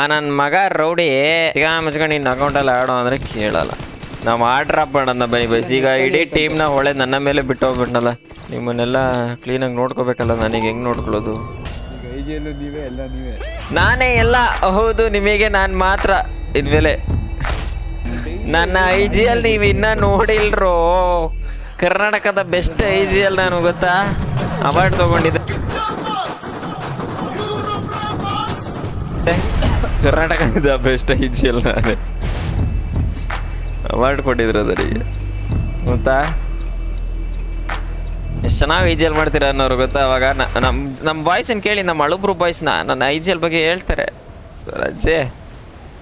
ಆ ನನ್ನ ಮಗ ರೌಡಿ ಈಗ ಮುಚ್ಕೊಂಡು ನಿನ್ನ ಅಕೌಂಟಲ್ಲಿ ಆಡೋ ಅಂದರೆ ಕೇಳಲ್ಲ. ನಾವು ಆಡ್ರಪ್ಪ ಮಾಡೋಣ ಬನ್ನಿ ಬಸ್ ಈಗ ಇಡೀ ಟೀಮ್ನ ಹೊಳೆ ನನ್ನ ಮೇಲೆ ಬಿಟ್ಟು ಹೋಗ್ಬಿಟ್ನಲ್ಲ. ನಿಮ್ಮನ್ನೆಲ್ಲ ಕ್ಲೀನಾಗಿ ನೋಡ್ಕೋಬೇಕಲ್ಲ ನನಗೆ ಹೆಂಗೆ ನೋಡ್ಕೊಳ್ಳೋದು? ಈಗ ಐಜಿಯಲ್ಲೂ ನೀವೇ ಎಲ್ಲ ನೀವೇ. ನಾನೇ ಎಲ್ಲ ಹೌದು ನಿಮಗೆ ನಾನು ಮಾತ್ರ ಇನ್ಮೇಲೆ. ನನ್ನ ಐ ಜಿ ಎಲ್ ನೀವು ಇನ್ನ ನೋಡಿಲ್ರೋ? ಕರ್ನಾಟಕದ ಬೆಸ್ಟ್ ಐ ಜಿ ಎಲ್ ನಾನು ಗೊತ್ತಾ? ಅವಾರ್ಡ್ ತಗೊಂಡಿದ್ದೆ. ಕರ್ನಾಟಕದ ಬೆಸ್ಟ್ ಐ ಜಿ ಎಲ್ ನಾನೇ. ಅವಾರ್ಡ್ ಕೊಟ್ಟಿದ್ರು ಅದರಿಗೆ. ಗೊತ್ತಾ? ಎಷ್ಟು ಚೆನ್ನಾಗಿ ಐ ಎಲ್ ಮಾಡ್ತೀರ ಅನ್ನೋರು ಗೊತ್ತಾ ಅವಾಗ? ನಮ್ಮ ನಮ್ಮ ಬಾಯ್ಸನ್ನು ಕೇಳಿ ನಮ್ಮ ಅಳುಬ್ರು ಬಾಯ್ಸ್ನ ನನ್ನ ಐ ಜಿ ಬಗ್ಗೆ ಹೇಳ್ತಾರೆ. ರಜೆ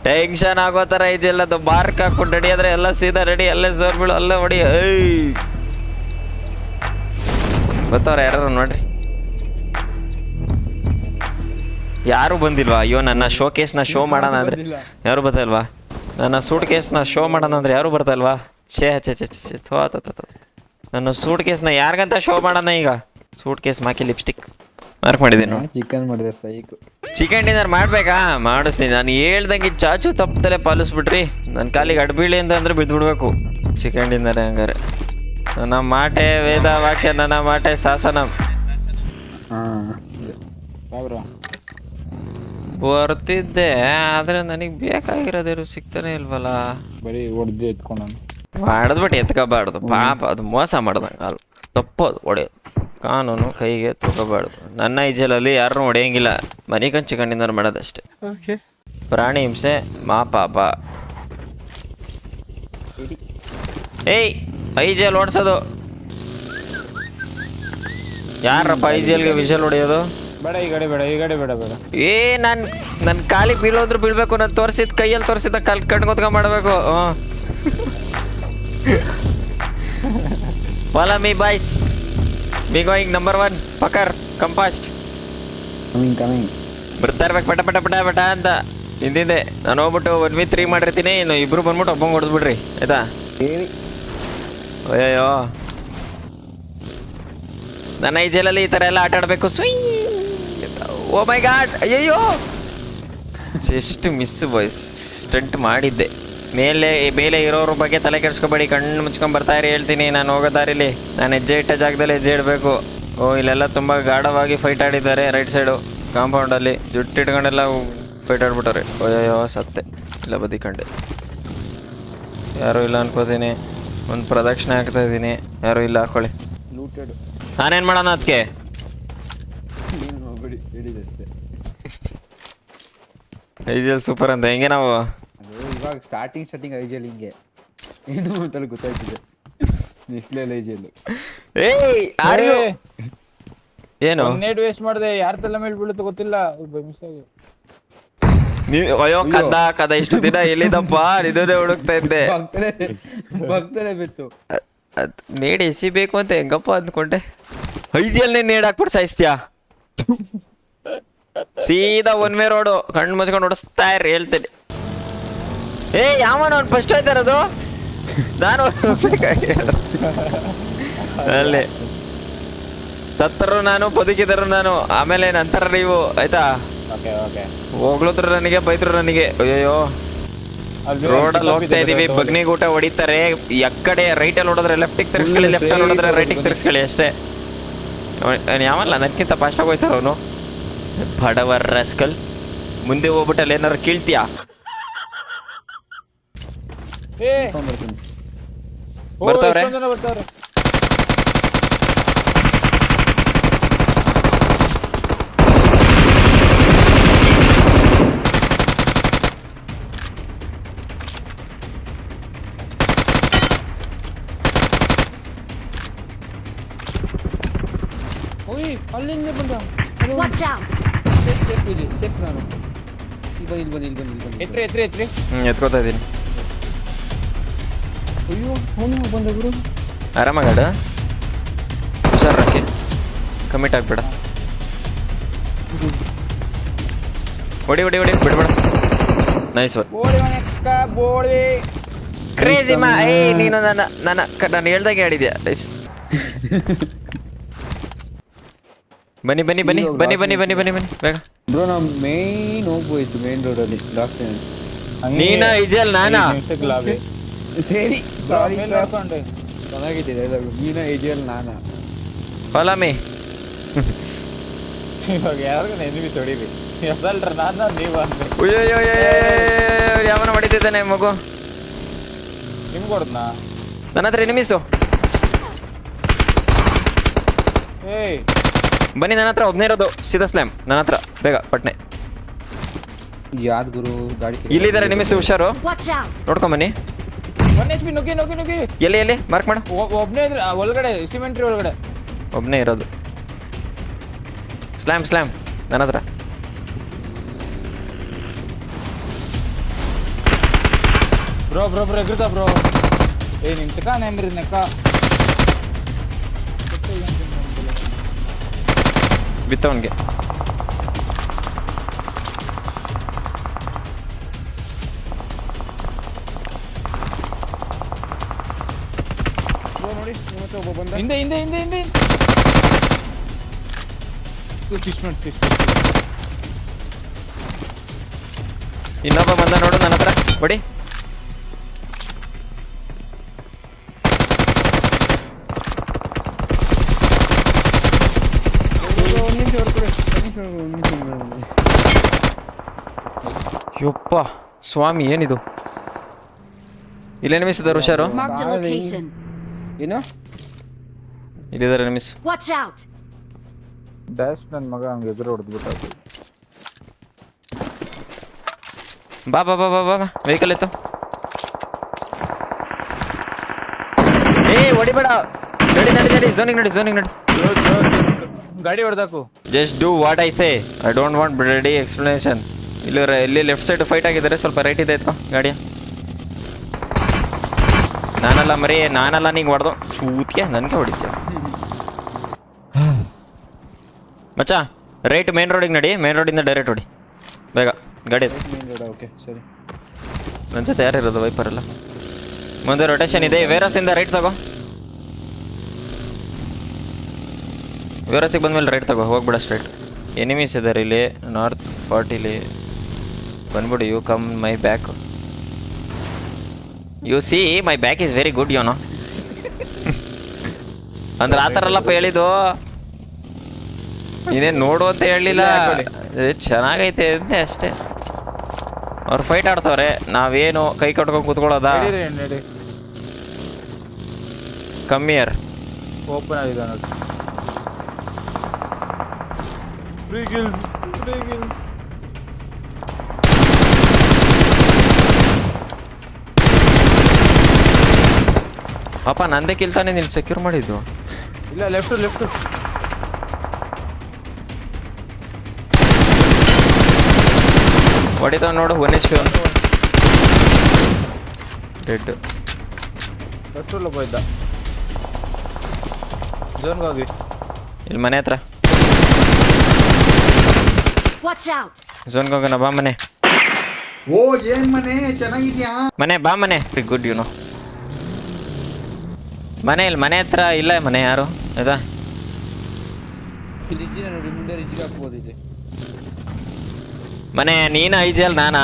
ಟೆನ್ಷನ್ ಆಗೋ ಥರ ಐ ಜಿ ಅದು ಬಾರ್ಕ್ ಹಾಕ್ಬಿಟ್ಟು ರೆಡಿ ಆದರೆ ಎಲ್ಲ ಸೀದಾ ರೆಡಿ ಅಲ್ಲೇ ಸೋರ್ಬಿಡು, ಅಲ್ಲೇ ಹೊಡಿ. ಐ ಗೊತ್ತವ್ರ ಯಾರು ನೋಡ್ರಿ. ಯಾರು ಬಂದಿಲ್ವಾ? ಅಯ್ಯೋ ನನ್ನ ಶೋ ಕೇಸ್ನ ಶೋ ಮಾಡೋಣ ಅಂದ್ರೆ ಯಾರು ಬರ್ತಾ ಇಲ್ವಾ ನನ್ನ ಸೂಟ್ ಕೇಸ್ನ ಶೋ ಮಾಡೋಣ ಅಂದ್ರೆ ಯಾರು ಬರ್ತಾ ಇಲ್ವಾ ಛೇ ಛೇ ಛೇ ಛೇ ಛೇ ಥೋ ಆತ. ನನ್ನ ಸೂಟ್ ಕೇಸ್ನ ಯಾರಿಗಂತ ಶೋ ಮಾಡೋಣ ಈಗ? ಸೂಟ್ ಕೇಸ್ ಮಾಕಿ ಲಿಪ್ಸ್ಟಿಕ್ ಮಾರ್ಕ್ ಮಾಡಿದ್ದೀನಿ ನೋಡಿ. ಚಿಕನ್ ಮಾಡಿದೆ ಸೈಕ್ ಚಿಕನ್ ಡಿನ್ನರ್ ಮಾಡ್ಬೇಕಾ? ಮಾಡಿಸ್ತೀನಿ. ನಾನು ಹೇಳ್ದಂಗೆ ಚಾಚು ತಪ್ಪದಲ್ಲೇ ಪಾಲಿಸ್ಬಿಟ್ರಿ. ನನ್ನ ಕಾಲಿಗೆ ಅಡ್ಬೀಳಿ ಅಂತ ಅಂದ್ರೆ ಬಿದ್ದುಬಿಡ್ಬೇಕು. ಚಿಕನ್ ಡಿನ್ನರ್ ಹಂಗಾರೆ. ನನ್ನ ಮಾಟೆ ವೇದ ವಾಕ್ಯ ನನ್ನ ಮಾಟೆ ಶಾಸನ. ಹಾಂ. ಬರ್ತಿದ್ದೆ ಆದ್ರೆ ನನಗೆ ಬೇಕಾಗಿರೋದೇನು ಸಿಗ್ತಾನೆ ಇಲ್ವಲ್ಲ? ಬರೀ ಹೊಡೆದು ಎತ್ಕೊಂಡು ಮಾಡಿದ್ಬಿಟ್ಟು ಎತ್ಕೋಬಾರ್ದು ಪಾಪ ಅದು ಮೋಸ ಮಾಡ್ದಂಗೆ ಅಲ್ಲ ತಪ್ಪೋದು ಹೊಡೆಯೋದು. ಕಾನೂನು ಕೈಗೆ ತಗೋಬಾರ್ದು. ನನ್ನ ಇಜಲಲ್ಲಿ ಯಾರನ್ನೂ ಹೊಡೆಯಂಗಿಲ್ಲ. ಮನೆ ಕಂಚು ಕಣ್ಣಿಂದ ಮಾಡೋದಷ್ಟೇ. ಪ್ರಾಣಿ ಹಿಂಸೆ ಮಾ ಪಾಪ. ಏಯ್ ಐಜಲ್ ಓಡಿಸೋದು. ಯಾರಪ್ಪ ಐಜಲ್ಗೆ ವಿಜಲ್ ಹೊಡೆಯೋದು? ಬೇಡ ಈ ಕಡೆ ಬೇಡ ಈ ಕಡೆ ಬೇಡ ಬೇಡ. ಏ ನಾನು ನನ್ನ ಕಾಲಿಗೆ ಬೀಳೋದ್ರು ಬೀಳ್ಬೇಕು ನಾನು ತೋರಿಸಿದ ಕೈಯಲ್ಲಿ ತೋರಿಸಿದ ಕಲ್ ಕಣ್ಕೊತ್ಕೊಂಡ್ ಮಾಡಬೇಕು follow me boys me going number one ಪಕರ್ ಕಂಪಾಸ್ಟ್ ಕಮಿಂಗ್ ಕಮಿಂಗ್ ಬರ್ತಾ ಇರ್ಬೇಕು ಪಟ ಪಟ ಪಟ ಪಟ ಅಂತ. ಹಿಂದಿಂದೆ ನಾನು ಹೋಗ್ಬಿಟ್ಟು ಒನ್ ವಿ ತ್ರೀ ಮಾಡಿರ್ತೀನಿ. ಇನ್ನು ಇಬ್ರು ಬಂದ್ಬಿಟ್ಟು ಒಬ್ಬಂಗೆ ಹೊಡೆದ್ಬಿಡ್ರಿ ಆಯ್ತಾ? ಅಯ್ಯೋ ನನ್ನ ಈ ಜೈಲಲ್ಲಿ ಈ ಥರ ಎಲ್ಲ ಆಟ ಆಡಬೇಕು ಸ್ವೀ ಓ ಮೈ ಗಾಡ್ ಅಯ್ಯಯ್ಯೋ. ಜಸ್ಟ್ ಮಿಸ್ ಬಾಯ್ಸ್ ಸ್ಟಂಟ್ ಮಾಡಿದ್ದೆ. ಮೇಲೆ ಮೇಲೆ ಇರೋರ ಬಗ್ಗೆ ತಲೆ ಕೆಡಿಸ್ಕೊಬೇಡಿ ಕಣ್ಣು ಮುಚ್ಕೊಂಡ್ ಬರ್ತಾ ಇರಿ ಹೇಳ್ತೀನಿ. ನಾನು ಹೋಗೋ ದಾರಿಲಿ. ನಾನು ಹೆಜ್ಜೆ ಇಟ್ಟ ಜಾಗದಲ್ಲಿ ಹೆಜ್ಜೆ ಇಡಬೇಕು. ಓ ಇಲ್ಲೆಲ್ಲ ತುಂಬ ಗಾಢವಾಗಿ ಫೈಟ್ ಆಡಿದ್ದಾರೆ ರೈಟ್ ಸೈಡು ಕಾಂಪೌಂಡಲ್ಲಿ ಜುಟ್ಟು ಇಟ್ಕೊಂಡೆಲ್ಲ ಫೈಟ್ ಆಡ್ಬಿಟ್ಟವ್ರೆ. ಅಯ್ಯೋ ಸತ್ತೆ. ಇಲ್ಲ ಬದಿಕಂಡೆ. ಯಾರೂ ಇಲ್ಲ ಅನ್ಕೋತೀನಿ. ಒಂದು ಪ್ರದಕ್ಷಿಣೆ ಹಾಕ್ತಾ ಇದ್ದೀನಿ. ಯಾರೂ ಇಲ್ಲ ಹಾಕೊಳ್ಳಿ. ಲೂಟೆಡ್ ನಾನೇನು ಮಾಡೋಣ ಅದಕ್ಕೆ ಐದಿಯಲ್ಲಿ ಸೂಪರ್ ಅಂತ ಹೆಂಗೆ ನಾವು? ಇವಾಗ ಸ್ಟಾರ್ಟಿಂಗ್ ಸ್ಟಾರ್ಟಿಂಗ್ ಐಜಲ್ ಹಿಂಗೆ. ಏನು ಅಂತಲ್ಲಿ ಗೊತ್ತಾಯ್ತಿದೆ. ನೆಕ್ಸ್ಟ್ ಐಜಿಯಲ್ಲಿ ಏಯ್ ಆರ್ ಯು ಏನು? ನೆಟ್ ವೇಸ್ಟ್ ಮಾಡ್ದೆ ಯಾರ ತಲೆ ಮೇಲೆ ಬೀಳುತ್ತೆ ಗೊತ್ತಿಲ್ಲ. ಮಿಸ್ ಆಗಿ ನೀವು ಅಯ್ಯೋ ಕದ್ದ ಕದ ಇಷ್ಟು ದಿನ ಎಲ್ಲಿದಪ್ಪ ಇದನ್ನೇ ಹುಡುಕ್ತಾ ಇದ್ದೆ. ಬರ್ತಾನೆ ಬಿತ್ತು ನೇಡ್ ಎಸಿಬೇಕು ಅಂತ ಹೆಂಗಪ್ಪ ಅಂದ್ಕೊಂಡೆ. ಐಜಿಯಲ್ನೇ ನೇಡ್ ಹಾಕ್ಬಿಟ್ಟು ಸಾಯಿಸ್ತೀಯಾ ಸೀದಾ ಒನ್ ವೇ ರೋಡು ಕಣ್ಣು ಮುಚ್ಕೊಂಡು ಹೊಡಿಸ್ತಾ ಇರ್ರಿ ಹೇಳ್ತೇನೆ. ಏ ಯಾವನ ಅವ್ನು ಫಸ್ಟ್ ಆಯ್ತಾರದು ನಾನು. ಅಲ್ಲಿ. ಸತ್ತರು ನಾನು ಬದುಕಿದರು ನಾನು ಆಮೇಲೆ ನಂತರ ನೀವು ಆಯ್ತಾ? ಹೋಗ್ಲುದ್ರು ನನಗೆ ಬೈದ್ರು ನನಗೆ. ಅಯ್ಯೋ ರೋಡಲ್ಲಿ ಹೋಗ್ತಾ ಇದೀವಿ ಬಗ್ನಿ ಊಟ ಹೊಡಿತಾರೆ. ಎಕ್ಕಡೆ ಅಲ್ಲಿ ಹೊಡೆದ್ರೆ ಲೆಫ್ಟಿಗೆ ತಿರ್ಸ್ಕೊಳ್ಳಿ ಲೆಫ್ಟ್ ಅಲ್ಲಿ ಹೊಡೆದ್ರೆ ರೈಟಿಗೆ ತಿರ್ಸ್ಕೊಳ್ಳಿ ಅಷ್ಟೇ. ಅವ್ನ್ ಯಾವಲ್ಲ ನನಗಿಂತ ಫಾಸ್ಟಾಗಿ ಹೋಯ್ತಾರ ಅವನು. ಬಡವರ ರಸ್ಕಲ್ ಮುಂದೆ ಹೋಗ್ಬಿಟ್ಟಲ್ಲಿ ಏನಾರು ಕೀಳ್ತೀಯಾ ಏ ಬರ್ತಾವ್ರೆ? ಎಷ್ಟೊಂದ್ ಜನ ಬರ್ತಾವ್ರೆ ಓಯ್ ಅಲ್ಲಿಂದ ಬಂದ Watch out! ಚೆಕ್ ಇದೆ ಚೆಕ್ ನಾನು. ಇಲ್ಲಿ ಬನ್ನಿ ಇಲ್ಲಿ ಬನ್ನಿ ಇಲ್ಲಿ ಬನ್ನಿ ಇಲ್ಲಿ ಬನ್ನಿ ಎತ್ರಿ ಎತ್ರಿ. ಎತ್ರಿ ಹ್ಞೂ ಎತ್ಕೋತಾ ಇದ್ದೀನಿ ಅಯ್ಯೋ ಅವನು ಬಂದ ಗುರು. ಆರಾಮಾಗಾಡ? ಹುಷಾರಕ್ಕೆ ಕಮಿಟ್ ಆಗ್ಬೇಡ. ಹೊಡಿ ಹೊಡಿ ಹೊಡಿ. ಬಿಡ್ಬೇಡ. ನೈಸ್ ಒನ್ ಬೋಳಿ ಮನೆಕ್ಕ ಬೋಳಿ. ಕ್ರೇಜಿ ಮಾ ಏ ನೀನು ನನ್ನ ನನ್ನ ನಾನು ಹೇಳ್ದಾಗೆ ಆಡಿದ್ಯಾ? ನೈಸ್ ಬನ್ನಿ ಬನ್ನಿ ಬನ್ನಿ ಬನ್ನಿ ಬನ್ನಿ ಬನ್ನಿ ಬನ್ನಿ ಬನ್ನಿ ಬೇಗ. ಬ್ರೋ ನಾವು ಮೇನ್ ಹೋಗ್ಬೋಯ್ತು ಮೇನ್ ರೋಡಲ್ಲಿ ಲಾಸ್ಟ್ ಟೈಮ್ ನೀನ ಇಜಲ್ ನಾನಾ? ಸರಿ ನೋಡ್ಕೊಂಡು ಚೆನ್ನಾಗಿದೆ dialogue. ನೀನ ಇಜಲ್ ನಾನಾ? ಫಾಲೋ ಮೀ ಇವಾಗ ಯಾರಿಗೂ ಎನಿಮಿಸ್ ಹೊಡಿರಿ. ಎಸಲ್ರ ನಾನು ನೀವು ಅಯ್ಯೋ ಯಾವನ ಹೊಡಿತಿದ್ದಾನೆ ಮಗು. ನಿಮ್ಗೆ ಹೊಡ್ದ್ನಾ? ನನ್ನ ಹತ್ರ ಎನಿಮಿಸು ಏಯ್. ಬನ್ನಿ ನನ್ನ ಹತ್ರ ಒಬ್ನೇ ಇರೋದು ಸೀದಾ ಸ್ಲ್ಯಾಮ್. ನನ್ನ ಹತ್ರ. ಬೇಗ ಪಟ್ನೆ. ಯಾವ್ದು ಗುರು ಗಾಡಿ? ಇಲ್ಲಿದ್ದಾರೆ ನಿಮಿಸ್ ಹುಷಾರು. Watch out! ನೋಡ್ಕೊಂಬನ್ನಿ ಒನ್ ಎಚ್ ಪಿ ನುಗ್ಗಿ ನುಗ್ಗಿ ನುಗ್ಗಿ. ಎಲ್ಲಿ ಎಲ್ಲಿ? ಮಾರ್ಕ್ ಮಾಡು. ಒ- ಒಬ್ನೇ ಇದ್ರೆ ಆ, ಒಳಗಡೆ ಸಿಮೆಂಟ್ರಿ ಒಳಗಡೆ. ಒಬ್ನೇ ಇರೋದು. ಸ್ಲ್ಯಾಮ್ ಸ್ಲ್ಯಾಮ್ ನನ್ನ ಹತ್ರ. ಬ್ರೋ ಬ್ರೋ ಬ್ರೋ ಎಗ್ರಿತ ಬ್ರೋ. ಏ ನಿಂತಕ ನೆಮ್ರಿ ನೆಕ್ಕ ಬಿತ್ತವನ್ಗೆ. ಹಿಂದೆ ಹಿಂದೆ ಹಿಂದೆ ಹಿಂದೆ ಫಿಶ್ ಮಾಡಿ ಫಿಶ್ ಇನ್ನೊಬ್ಬ ಬಂದ ನೋಡು ನನ್ನ ಹತ್ರ. ಹೊಡಿ ಯಪ್ಪ ಸ್ವಾಮಿ ಏನಿದು? ಇಲ್ಲೇ ನಿಮಿಸಿದ್ದಾರೆ ಹುಷಾರು? Marked a location. ಏನು? ಇಲ್ಲಿದ್ದಾರೆ ನಿಮಿಸ್ Watch out! ಡ್ಯಾಶ್ ನನ್ನ ಮಗ ಹಂಗೆ ಎದುರು ಹೊಡೆದ್ಬಿಟ್ಟು ಬಾ ಬಾ ಬಾ ಬಾ ಬಾ ಬಾ ವೆಹಿಕಲ್ ಇತ್ತು ಏ ಹೊಡಿಬೇಡ. ನಡಿ ನಡಿ ನಡಿ ಝೋನಿಗೆ ನಡಿ ಝೋನಿಗೆ ನಡಿ. ಗಾಡಿ ಹೊಡೆದಾಕು. Just do what I say I don't want ready explanation ಇಲ್ಲಿ ಇಲ್ಲಿ ಲೆಫ್ಟ್ ಸೈಡ್ ಫೈಟ್ ಆಗಿದ್ದಾರೆ. ಸ್ವಲ್ಪ ರೈಟ್ ಇದೆ ಆಯ್ತು ಗಾಡಿಯ ನಾನಲ್ಲ ಮರಿ ನಾನಲ್ಲ ನೀವು ಹೊಡೆದು. ಚೂತಿಯ ನನಗೆ ಹೊಡಿತೀಯ. ಮಚ್ಚ ರೈಟ್ ಮೇನ್ ರೋಡಿಗೆ ನಡಿ ಮೇನ್ ರೋಡಿಂದ ಡೈರೆಕ್ಟ್ ಹೊಡಿ. ಬೇಗ ಗಾಡಿ ಓಕೆ ಸರಿ. ನನ್ನ ಜೊತೆ ಯಾರು ಇರೋದು ವೈಪರ್ ಎಲ್ಲ ಮುಂದೆ ರೊಟೇಷನ್ ಇದೆ ವೇರಸಿಂದ ರೈಟ್ ತಗೋ. ವೇರಸಿಗೆ ಬಂದ್ಮೇಲೆ ರೈಟ್ ತಗೋ ಹೋಗ್ಬಿಡ ಸ್ಟ್ರೈಟ್ ಎನಿಮೀಸ್ ಇದ್ದಾರೆ ಇಲ್ಲಿ ನಾರ್ತ್ ಫಾರ್ಟಿಲಿ ಬಂದ್ಬಿಡು you come my back you see my back is very good you know ಅಂದ್ರೆ ಆ ಥರ ಅಲ್ಲಪ್ಪ ಹೇಳಿದ್ದು? ನೀನೇನು ನೋಡು ಅಂತ ಹೇಳಲಿಲ್ಲ ಚೆನ್ನಾಗೈತೆ ಅಂದೆ ಅಷ್ಟೇ. ಅವ್ರು ಫೈಟ್ ಆಡ್ತವ್ರೆ ನಾವೇನು ಕೈ ಕಟ್ಕೊಂಡು ಕೂತ್ಕೊಳ್ಳೋದಾ? ಕಮ್ಮಿಯರ್ ಓಪನ್ ಆಗಿದೆ ನೋಡಿ ಫ್ರೀ ಗಿಲ್ ಫ್ರೀ ಗಿಲ್ ಪಾಪ ನಂದೇ ಕಿಲ್ತಾನೆ ನೀನು ಸೆಕ್ಯೂರ್ ಮಾಡಿದ್ದು. ಇಲ್ಲ ಲೆಫ್ಟ್ ಲೆಫ್ಟ್ ಹೊಡಿತಾವ ನೋಡು one H P dead petrol ಇದ್ದ. ಜೋನ್ಗೆ ಹೋಗಿ. ಇಲ್ಲಿ ಮನೆ ಹತ್ರ. ಜೋನ್ ಹೋಗೋಣ ಬಾ ಮನೆ. ಓ ಏನ್ ಮನೆ? ಚೆನ್ನಾಗಿದ್ಯಾ? ಮನೆ ಬಾ ಮನೆ. ಗುಡ್ ಯುನೋ ಮನೆ ಇಲ್ಲಿ ಮನೆ ಹತ್ರ ಇಲ್ಲ ಮನೆ ಯಾರು? ಆಯ್ತಾ? ಇಲ್ಲಿ ಇಜ್ಜಿನ ನೋಡಿ ಮುಂದೆ ರಿಜ್ಜಿಗೆ ಹಾಕ್ಬೋದು ಇದೆ ಮನೆ ನೀನ ಐಜಲ್ ನಾನಾ?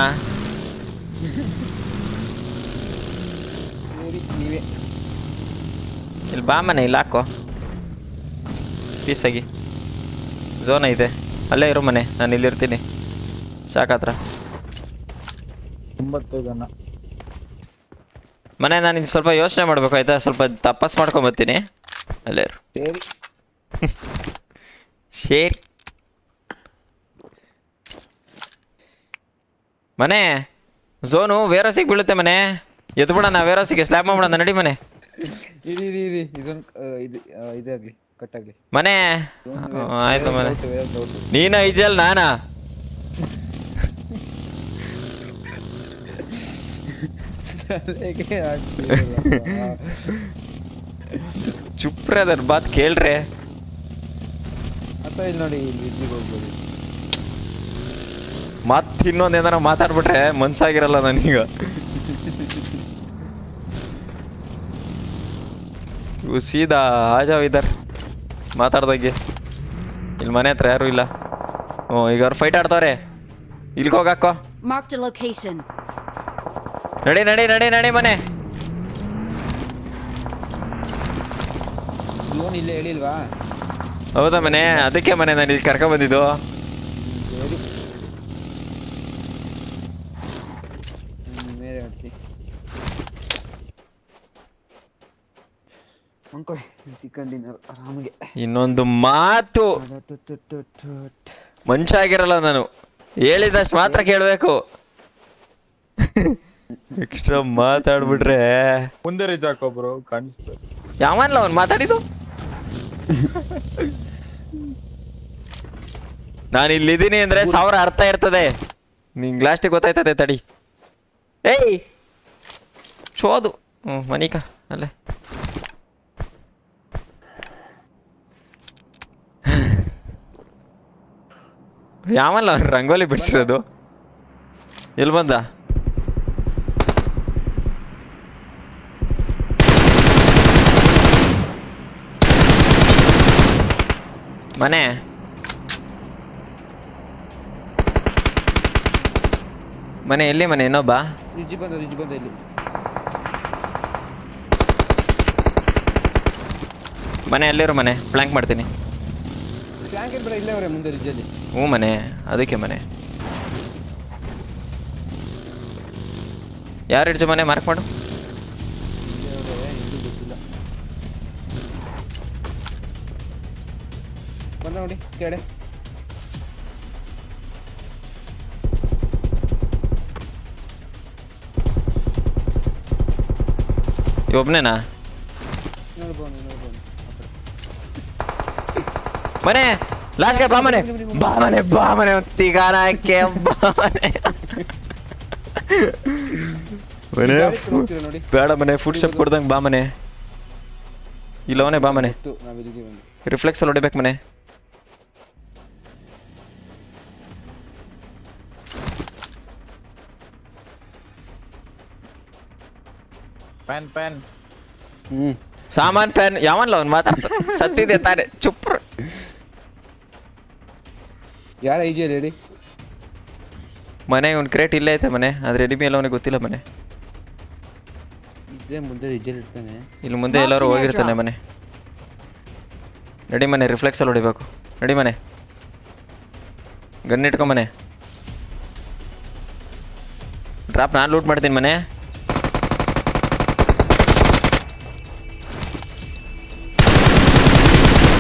ನೀವೇ. ಇಲ್ಲಿ ಬಾ ಮನೆ ಇಲ್ಲ ಹಾಕೋ. ಪೀಸಾಗಿ ಝೋನ್ ಐತೆ ಅಲ್ಲೇ ಇರು ಮನೆ ನಾನು ಇಲ್ಲಿರ್ತೀನಿ. ಸಾಕತ್ರ ಹತ್ರ ಒಂಬತ್ತೈದು ಜನ. ಮನೆ ನಾನು ಇದು ಸ್ವಲ್ಪ ಯೋಚನೆ ಮಾಡ್ಬೇಕು ಆಯ್ತಾ? ಸ್ವಲ್ಪ ತಪಸ್ ಮಾಡ್ಕೊಂಬರ್ತೀನಿ ಅಲ್ಲೇ ಶೇರ್. ಮನೆ ಝೋನು ವೇರೋಸಿಗೆ ಬೀಳುತ್ತೆ ಮನೆ. ಎದ್ಬಿಡೋಣ ವೇರೋಸಿಗೆ ಸ್ಲ್ಯಾಬ್ ಮಾಡ್ಬಿಡೋಣ ನಡಿ ಮನೆ. ಇದು ಇದು ಇದು ಇದೊಂದು ಇದು ಆ, ಇದಾಗ್ಲಿ ಕಟ್ಟಾಗ್ಲಿ. ಮನೆ ಆಯ್ತು ಮನೆ. ನೀನ ಇಜಲ್ ನಾನಾ? ತಲೆಗೆ. ಚುಪ್ರೆ ಅದರ ಬಾತ್ ಕೇಳ್ರೆ. ಅಥವಾ ಇಲ್ಲಿ ನೋಡಿ ಇಲ್ಲಿ ಇಲ್ಲಿಗೆ ಹೋಗ್ಬೋದು. ಮತ್ ಇನ್ನೊಂದ್ ಏನಾರ ಮಾತಾಡ್ಬಿಟ್ರೆ ಮನ್ಸಾಗಿರಲ್ಲ ನನೀಗ ಇವು ಸೀದಾ ಆಜಾವ್ ಇದ್ದಾರೆ ಮಾತಾಡ್ದಂಗೆ. ಇಲ್ಲಿ ಮನೆ ಹತ್ರ ಯಾರು ಇಲ್ಲ. ಹ್ಞೂ ಈಗ ಅವ್ರು ಫೈಟ್ ಆಡ್ತಾವ್ರೆ. ಇಲ್ಕೋಗಾಕೋ a location. ನಡಿ ನಡಿ ನಡಿ ನಡಿ ಮನೆ. ಇಲ್ಲೇ ಹೇಳಿಲ್ವಾ? ಹೌದಾ ಮನೆ? ಅದಕ್ಕೆ ಮನೆ ನಾನು ಇಲ್ಲಿ ಕರ್ಕೊಂಡ್ ಬಂದಿದ್ದು. ಇನ್ನೊಂದು ಮಾತು. ಮನುಷ್ಯ ಆಗಿರಲ್ಲ ನಾನು. ಹೇಳಿದಷ್ಟು ಮಾತ್ರ ಕೇಳಬೇಕು. ಎಕ್ಸ್ಟ್ರಾ ಮಾತಾಡ್ಬಿಟ್ರೆ. ಮುಂದೆ ರೀಚ್ ಹಾಕೋಬ್ರು ಕಾಣಿಸ್ತದೆ ಯಾವನ್ಲ ಅವ್ನು ಮಾತಾಡಿದ್ದು? ನಾನು ಇಲ್ಲಿದ್ದೀನಿ ಅಂದ್ರೆ ಸಾವಿರ ಅರ್ಥ ಇರ್ತದೆ. ನಿಂಗ್ ಲಾಸ್ಟಿಗೆ ಗೊತ್ತಾಯ್ತದೆ ತಡಿ. ಏಯ್! ಶೋದು ಹ್ಞೂ ಮನಿಕಾ ಅಲ್ಲೇ. ಯಾವಲ್ಲ ಅವ್ನು ರಂಗೋಲಿ ಬಿಡಿಸಿರೋದು? ಎಲ್ಲಿ ಬಂದ? ಮನೆ. ಮನೆ ಎಲ್ಲಿ ಮನೆ? ಇನ್ನೊಬ್ಬ? ರಿಜಿ ಬಂದ ರಿಜಿ ಬಂದ ಇಲ್ಲಿ. ಮನೆ ಎಲ್ಲಿರೋ ಮನೆ ಪ್ಲ್ಯಾಂಕ್ ಮಾಡ್ತೀನಿ. ಫ್ಲಾಂಕ್ ಬೇಡ ಇಲ್ಲೇ ಅವರೇ ಮುಂದೆ ರಿಜ್ಜಲ್ಲಿ ಹ್ಞೂ ಮನೆ ಅದಕ್ಕೆ ಮನೆ. ಯಾರು ಹಿಡ್ಜು ಮನೆ? ಮಾರ್ಕ್ ಮಾಡು. ಬಂದ ನೋಡಿ ಕೇಳೆ. ಒಬ್ನೇನಾ? ಮನೆ ಲಾಸ್ಟ್ಗೆ ಬಾ ಮನೆ. ಬಾ ಮನೆ ಬಾ ಮನೆ ತಿಗಾರಕ್ಕೆ ಬಾ ಮನೆ. ಮನೆ ಬೇಡ ಮನೆ ಫುಡ್ ಶಾಪ್ ಕೊಡ್ದಂಗೆ ಬಾ ಮನೆ. ಇಲ್ಲವನೇ ಬಾ ಮನೆ. ರಿಫ್ಲೆಕ್ಸ್ ಅಲ್ಲಿ ಹೊಡಿಬೇಕು ಮನೆ. Pan pan hmm. ಸಾಮಾನ್ ಫ್ಯಾನ್ ಯಾವನ್ಲ ಅವ್ನು ಮಾತಾಡ್ತ ಸತ್ತಿದೆ ತಾನೆ. ಚುಪ್ರು. ಯಾರ ಐಜಿಯಲ್ಲಿ ರೆಡಿ ಮನೆ ಒಂದು ಕ್ರೇಟ್ ಇಲ್ಲೇ ಐತೆ ಮನೆ. ಆದ್ರೆ ಎಡಿಮಿ ಎಲ್ಲ ಅವನಿಗೆ ಗೊತ್ತಿಲ್ಲ ಮನೆ. ಮುಂದೆ ರಿಜ್ಜಲ್ಲಿ ಇರ್ತಾನೆ. ಇಲ್ಲಿ ಮುಂದೆ ಎಲ್ಲರೂ ಹೋಗಿರ್ತಾನೆ ಮನೆ. ನಡಿ ಮನೆ ರಿಫ್ಲೆಕ್ಸಲ್ಲಿ ಹೊಡಿಬೇಕು. ನಡಿ ಮನೆ. ಗನ್ ಇಟ್ಕೊ ಮನೆ. ಡ್ರಾಪ್ ನಾನು ಲೂಟ್ ಮಾಡ್ತೀನಿ ಮನೆ.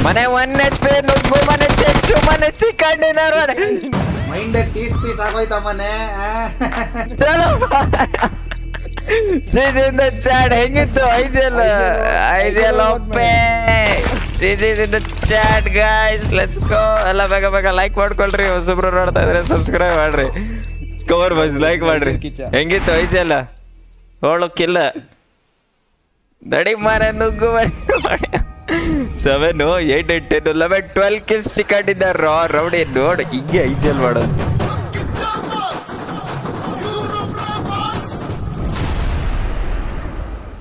ಮನೆ ಒನ್ ಎಚ್ ಪಿ ನುಗ್ಗು ಮನೆ ಚೆಚ್ಚು ಮನೆ ಡಿನ್ನರ್ ಮೈಂಡ್ ಪೀಸ್ ಪೀಸ್ ಆಗೋಯ್ತಾ ಮನೆ? ಚಲೋ. ಜಿಜಿಂದ ಚಾಟ್ ಹೆಂಗಿತ್ತು? ಐಜಲ್ ಐಜಲ್ ಒಪ್ಪೆ. ಜಿಜಿಂದ ಚಾಡ್ ಗಾಯ್ಸ್ ಲೆಟ್ಸ್ ಗೋ ಎಲ್ಲ ಬೇಗ ಬೇಗ ಲೈಕ್ ಮಾಡ್ಕೊಳ್ರಿ. ಹೊಸಬ್ರು ನೋಡ್ತಾ ಇದ್ರೆ ಸಬ್ಸ್ಕ್ರೈಬ್ ಮಾಡ್ರಿ. ಕವರ್ ಬಸ್ ಲೈಕ್ ಮಾಡ್ರಿ. ಹೆಂಗಿತ್ತು ಐಜಲ್ ಹೋಳಕ್ಕಿಲ್ಲ ದಡಿ ಮಾರ ನುಗ್ಗು seven eight eight ten eleven twelve kills chicken ಇದ್ದಾರೆ ರೌಡಿ ನೋಡಿ ಹಿಂಗೆ ಐಜಲ್ ಮಾಡೋದು.